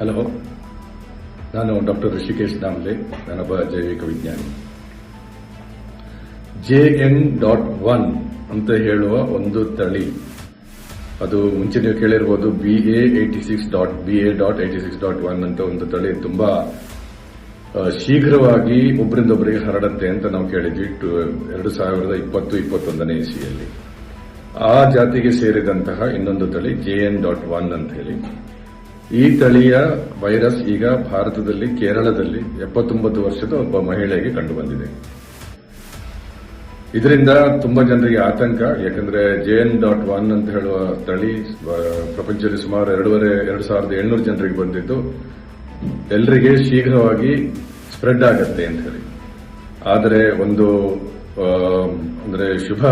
Hello, ನಾನು doctor Rishikesh Damle ನಾನೊಬ್ಬ ಜೈವಿಕ ವಿಜ್ಞಾನಿ. ಜೆ ಎನ್ ಡಾಟ್ ಒನ್ ಅಂತ ಹೇಳುವ ಒಂದು ತಳಿ. ಅದು ಮುಂಚೆ ನೀವು ಕೇಳಿರ್ಬೋದು B A eighty six dot B A dot eighty six dot one ಅಂತ ಒಂದು ತಳಿ. ತುಂಬಾ ಶೀಘ್ರವಾಗಿ ಒಬ್ಬರಿಂದ ಒಬ್ಬರಿಗೆ ಹರಡತ್ತೆ ಅಂತ ನಾವು ಕೇಳಿದ್ವಿ ಎರಡು ಸಾವಿರದ ಇಪ್ಪತ್ತು, ಇಪ್ಪತ್ತೊಂದನೇ ಇಸಿಯಲ್ಲಿ. ಆ ಜಾತಿಗೆ ಸೇರಿದಂತಹ ಇನ್ನೊಂದು ತಳಿ ಜೆ ಎನ್ ಡಾಟ್ ಒನ್ ಅಂತ ಹೇಳಿ. ಈ ತಳಿಯ ವೈರಸ್ ಈಗ ಭಾರತದಲ್ಲಿ, ಕೇರಳದಲ್ಲಿ ಎಪ್ಪತ್ತೊಂಬತ್ತು ವರ್ಷದ ಒಬ್ಬ ಮಹಿಳೆಗೆ ಕಂಡುಬಂದಿದೆ. ಇದರಿಂದ ತುಂಬಾ ಜನರಿಗೆ ಆತಂಕ, ಯಾಕಂದ್ರೆ ಜೆ ಎನ್ ಡಾಟ್ ಒನ್ ಅಂತ ಹೇಳುವ ತಳಿ ಪ್ರಪಂಚದಲ್ಲಿ ಸುಮಾರು ಎರಡೂವರೆ, ಎರಡು ಸಾವಿರದ ಏಳ್ನೂರು ಜನರಿಗೆ ಬಂದಿದ್ದು ಎಲ್ಲರಿಗೆ ಶೀಘ್ರವಾಗಿ ಸ್ಪ್ರೆಡ್ ಆಗತ್ತೆ ಅಂತ ಹೇಳಿ. ಆದರೆ ಒಂದು ಅಂದ್ರೆ ಶುಭ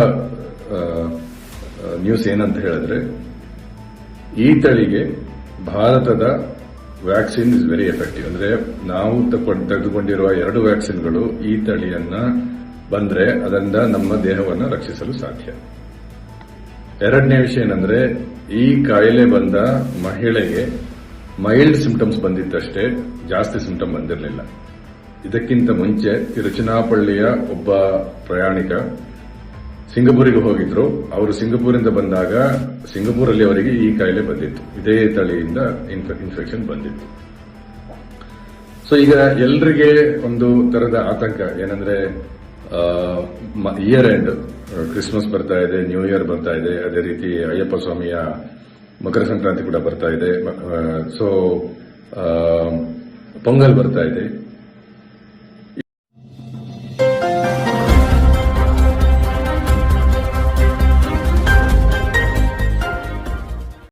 ನ್ಯೂಸ್ ಏನಂತ ಹೇಳಿದ್ರೆ, ಈ ತಳಿಗೆ ಭಾರತದ ವ್ಯಾಕ್ಸಿನ್ ಇಸ್ ವೆರಿ ಎಫೆಕ್ಟಿವ್ ಅಂದ್ರೆ ನಾವು ತೆಗೆದುಕೊಂಡಿರುವ ಎರಡು ವ್ಯಾಕ್ಸಿನ್ಗಳು ಈ ತಳಿಯನ್ನ ಬಂದ್ರೆ ಅದರಿಂದ ನಮ್ಮ ದೇಹವನ್ನು ರಕ್ಷಿಸಲು ಸಾಧ್ಯ. ಎರಡನೇ ವಿಷಯ ಏನಂದ್ರೆ, ಈ ಕಾಯಿಲೆ ಬಂದ ಮಹಿಳೆಗೆ ಮೈಲ್ಡ್ ಸಿಂಪ್ಟಮ್ಸ್ ಬಂದಿದ್ದಷ್ಟೇ ಜಾಸ್ತಿ ಸಿಂಪ್ಟಮ್ ಬಂದಿರಲಿಲ್ಲ. ಇದಕ್ಕಿಂತ ಮುಂಚೆ ತಿರುಚಿನಾಪಳ್ಳಿಯ ಒಬ್ಬ ಪ್ರಯಾಣಿಕ ಸಿಂಗಪೂರಿಗೆ ಹೋಗಿದ್ರು. ಅವರು ಸಿಂಗಪೂರಿಂದ ಬಂದಾಗ ಸಿಂಗಪೂರಲ್ಲಿ ಅವರಿಗೆ ಈ ಕಾಯಿಲೆ ಬಂದಿತ್ತು. ಇದೇ ತಳಿಯಿಂದ ಇನ್ಫೆಕ್ಷನ್ ಬಂದಿತ್ತು. ಸೊ ಈಗ ಎಲ್ರಿಗೆ ಒಂದು ತರದ ಆತಂಕ ಏನಂದ್ರೆ ಇಯರ್ ಎಂಡ್ ಕ್ರಿಸ್ಮಸ್ ಬರ್ತಾ ಇದೆ ನ್ಯೂ ಇಯರ್ ಬರ್ತಾ ಇದೆ, ಅದೇ ರೀತಿ ಅಯ್ಯಪ್ಪ ಸ್ವಾಮಿಯ ಮಕರ ಸಂಕ್ರಾಂತಿ ಕೂಡ ಬರ್ತಾ ಇದೆ. ಸೊ ಪೊಂಗಲ್ ಬರ್ತಾ ಇದೆ.